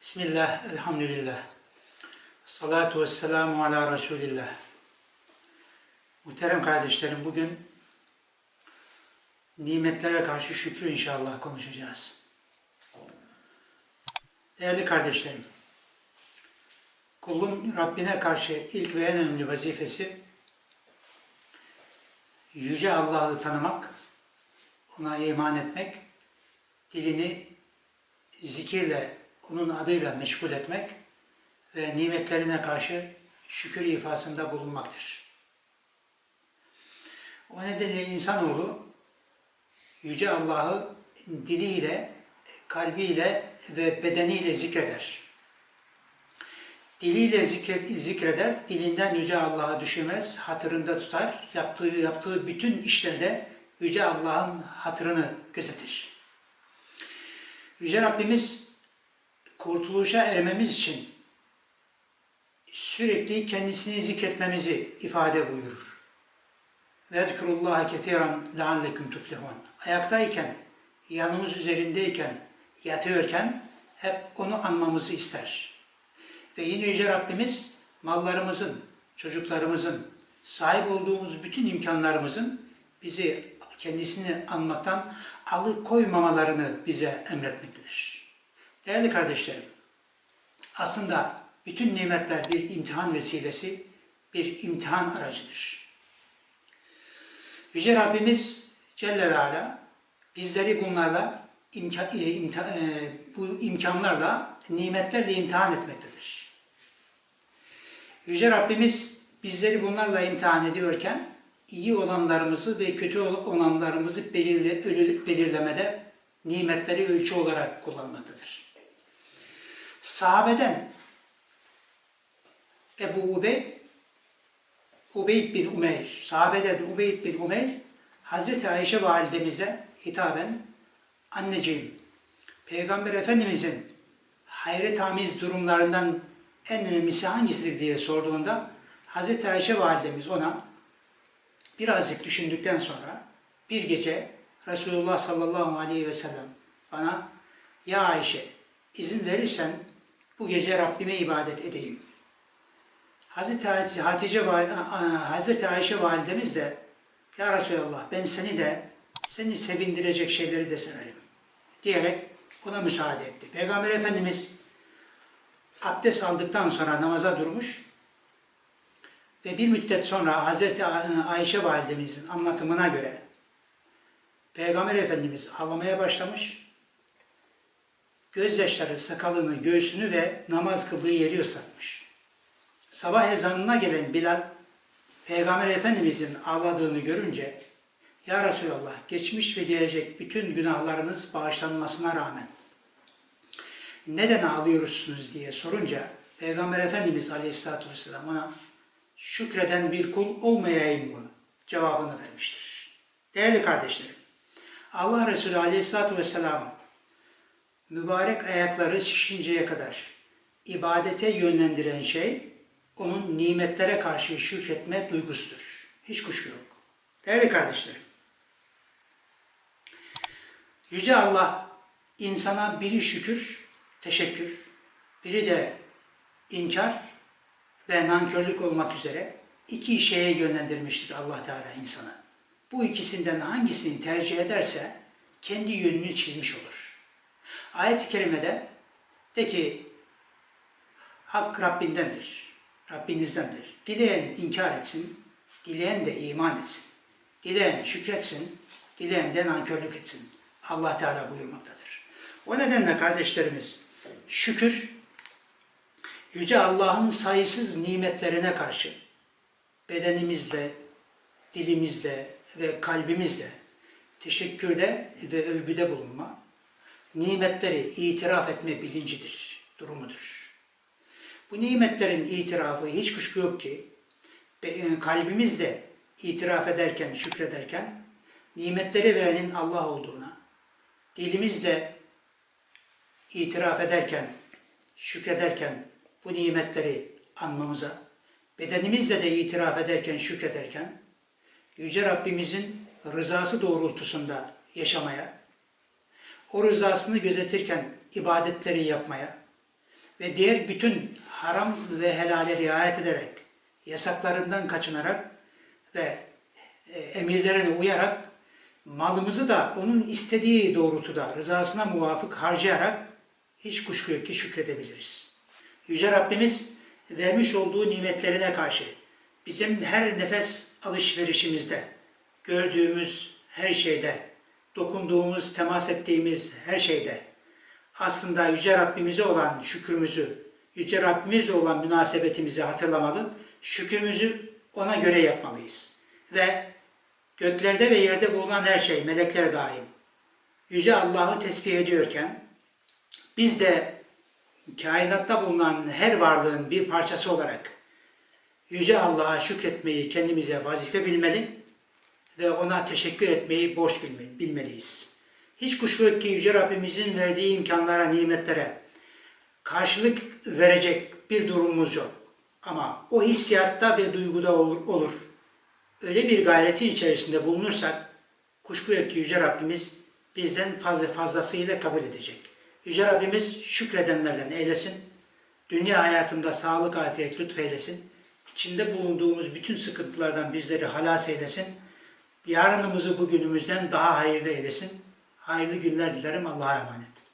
Bismillah, elhamdülillah. Salatu ve selamu ala Resulillah. Muhterem kardeşlerim, bugün nimetlere karşı şükrü inşallah konuşacağız. Değerli kardeşlerim, kulun Rabbine karşı ilk ve en önemli vazifesi Yüce Allah'ı tanımak, ona iman etmek, dilini zikirle, onun adıyla meşgul etmek ve nimetlerine karşı şükür ifasında bulunmaktır. O nedenle insanoğlu Yüce Allah'ı diliyle, kalbiyle ve bedeniyle zikreder. Diliyle zikreder, dilinden Yüce Allah'ı düşürmez, hatırında tutar, yaptığı, yaptığı bütün işlerde Yüce Allah'ın hatırını gözetir. Yüce Rabbimiz kurtuluşa ermemiz için sürekli kendisini zikretmemizi ifade buyurur. Vedkurullaha ketiren leallekum tuflihun. Ayaktayken, yanımız üzerindeyken, yatıyorken hep onu anmamızı ister. Ve yine Yüce Rabbimiz mallarımızın, çocuklarımızın, sahip olduğumuz bütün imkanlarımızın bizi kendisini anmaktan alıkoymamalarını bize emretmektedir. Değerli kardeşlerim, aslında bütün nimetler bir imtihan vesilesi, bir imtihan aracıdır. Yüce Rabbimiz Celle ve Ala bizleri bunlarla imka, e, imta, e, bu imkanlarla, nimetlerle imtihan etmektedir. Yüce Rabbimiz bizleri bunlarla imtihan ediyorken iyi olanlarımızı ve kötü olanlarımızı belirle, belirlemede nimetleri ölçü olarak kullanmaktadır. Sahabeden. Ebu Ubeyd, Ubeyd bin Umeyr, sahabeden Ubeyd bin Umeyr, Hazreti Ayşe validemize hitaben, anneciğim, Peygamber Efendimizin hayret amiz durumlarından en önemlisi hangisidir? diye sorduğunda Hazreti Ayşe validemiz ona birazcık düşündükten sonra bir gece Resulullah sallallahu aleyhi ve sellem bana ya Ayşe izin verirsen bu gece Rabbime ibadet edeyim. Hazreti Hatice, Hazreti Ayşe validemiz de Ya Resulallah ben seni de seni sevindirecek şeyleri de severim diyerek ona müsaade etti. Peygamber Efendimiz abdest aldıktan sonra namaza durmuş ve bir müddet sonra Hazreti Ayşe validemizin anlatımına göre Peygamber Efendimiz ağlamaya başlamış gözyaşları sakalını, göğsünü ve namaz kıldığı yeri ıslatmış. Sabah ezanına gelen Bilal, Peygamber Efendimizin ağladığını görünce, Ya Resulallah, geçmiş ve gelecek bütün günahlarınız bağışlanmasına rağmen neden ağlıyorsunuz diye sorunca, Peygamber Efendimiz Aleyhisselatü Vesselam ona şükreden bir kul olmayayım mı cevabını vermiştir. Değerli kardeşlerim, Allah Resulü Aleyhisselatü Vesselam'ın mübarek ayakları şişinceye kadar ibadete yönlendiren şey onun nimetlere karşı şükretme duygusudur. Hiç kuşku yok. Değerli kardeşlerim, Yüce Allah insana biri şükür, teşekkür, biri de inkar ve nankörlük olmak üzere iki şeye yönlendirmiştir Allah Teala insanı. Bu ikisinden hangisini tercih ederse kendi yönünü çizmiş olur. Ayet-i kerimede de ki hak Rabbindendir. Rabbinizdendir. Dileyen inkar etsin, dileyen de iman etsin. Dileyen şükretsin, dileyen de nankörlük etsin. Allah Teala buyurmaktadır. O nedenle kardeşlerimiz şükür Yüce Allah'ın sayısız nimetlerine karşı bedenimizle, dilimizle ve kalbimizle teşekkürde ve övgüde bulunma, nimetleri itiraf etme bilincidir, durumudur. Bu nimetlerin itirafı hiç kuşku yok ki e, kalbimizde itiraf ederken, şükrederken nimetleri verenin Allah olduğuna, dilimizle itiraf ederken, şükrederken bu nimetleri anmamıza, bedenimizle de itiraf ederken, şükrederken Yüce Rabbimizin rızası doğrultusunda yaşamaya, o rızasını gözetirken ibadetleri yapmaya ve diğer bütün haram ve helale riayet ederek, yasaklarından kaçınarak ve e, emirlerine uyarak malımızı da onun istediği doğrultuda rızasına muvafık harcayarak hiç kuşku yok ki şükredebiliriz. Yüce Rabbimiz vermiş olduğu nimetlerine karşı bizim her nefes alışverişimizde, gördüğümüz her şeyde, dokunduğumuz, temas ettiğimiz her şeyde aslında Yüce Rabbimize olan şükrümüzü, Yüce Rabbimizle olan münasebetimizi hatırlamalı, şükrümüzü ona göre yapmalıyız. Ve göklerde ve yerde bulunan her şey, melekler dahil, Yüce Allah'ı tesbih ediyorken, biz de kainatta bulunan her varlığın bir parçası olarak Yüce Allah'a şükretmeyi kendimize vazife bilmeli ve ona teşekkür etmeyi borç bilme- bilmeliyiz. Hiç kuşku yok ki Yüce Rabbimizin verdiği imkanlara, nimetlere karşılık verecek bir durumumuz yok. Ama o hissiyatta ve duyguda olur. olur. Öyle bir gayretin içerisinde bulunursak kuşku yok ki Yüce Rabbimiz bizden fazla fazlasıyla kabul edecek. Yüce Rabbimiz şükredenlerden eylesin. Dünya hayatında sağlık, afiyet lütfeylesin. İçinde bulunduğumuz bütün sıkıntılardan bizleri halas eylesin. Yarınımızı bugünümüzden daha hayırlı eylesin. Hayırlı günler dilerim. Allah'a emanet.